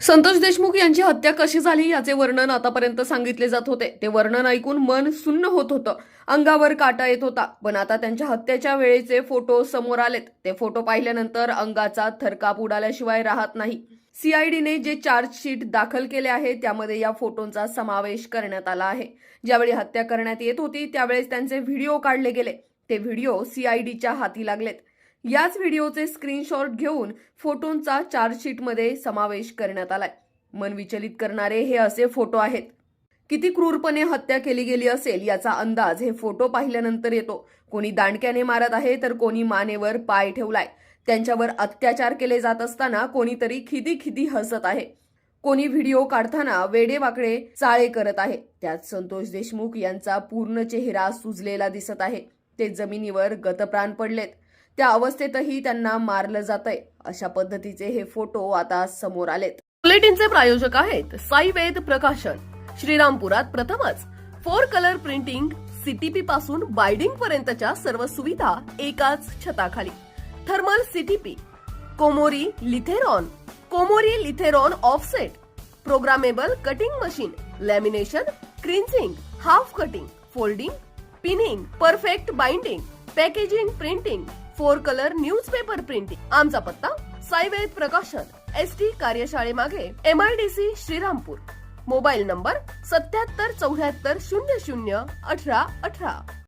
संतोष देशमुख यांची हत्या कशी झाली याचे वर्णन आतापर्यंत सांगितले जात होते. ते वर्णन ऐकून मन सुन्न होत होतं. अंगावर काटा येत होता. पण आता त्यांच्या हत्येच्या वेळेचे फोटो समोर आलेत. ते फोटो पाहिल्यानंतर अंगाचा थरकाप उडाल्याशिवाय राहत नाही. सीआयडीने जे चार्जशीट दाखल केले आहे त्यामध्ये या फोटोंचा समावेश करण्यात आला आहे. ज्यावेळी हत्या करण्यात येत होती त्यावेळेस त्यांचे व्हिडिओ काढले गेले. ते व्हिडिओ सीआयडीच्या हाती लागलेत. याच व्हिडिओचे स्क्रीनशॉट घेऊन फोटोंचा चार्जशीटमध्ये समावेश करण्यात आलाय. मन विचलित करणारे हे असे फोटो आहेत. किती क्रूरपणे हत्या केली गेली असेल याचा अंदाज हे फोटो पाहिल्यानंतर येतो. कोणी दांडक्याने मारत आहे तर कोणी मानेवर पाय ठेवलाय. त्यांच्यावर अत्याचार केले जात असताना कोणीतरी खिदी खिदी हसत आहे. कोणी व्हिडिओ काढताना वेडेवाकडे चाळे करत आहे. त्यात संतोष देशमुख यांचा पूर्ण चेहरा सुजलेला दिसत आहे. ते जमिनीवर गतप्राण पडलेत. त्या अवस्थेतही त्यांना मारलं जातंय. अशा पद्धतीचे हे फोटो आता समोर आलेत. बुलेटिनचे प्रायोजक आहेत साईवेद प्रकाशन. श्रीरामपुरात प्रथमच फोर कलर प्रिंटिंग सीटीपी पासून बायडिंग पर्यंतच्या सर्व सुविधा एकाच छताखाली. Thermal CTP Komori Lithrone Komori Lithrone offset programmable cutting machine lamination creasing half cutting folding pinning perfect binding packaging printing four colour newspaper printing. आमचा पत्ता Saived Prakashan S T कार्यशाळेमागे M I D C Shrirampur. Mobile number सत्याहत्तर चौऱ्याहत्तर शून्य शून्य अठरा अठरा.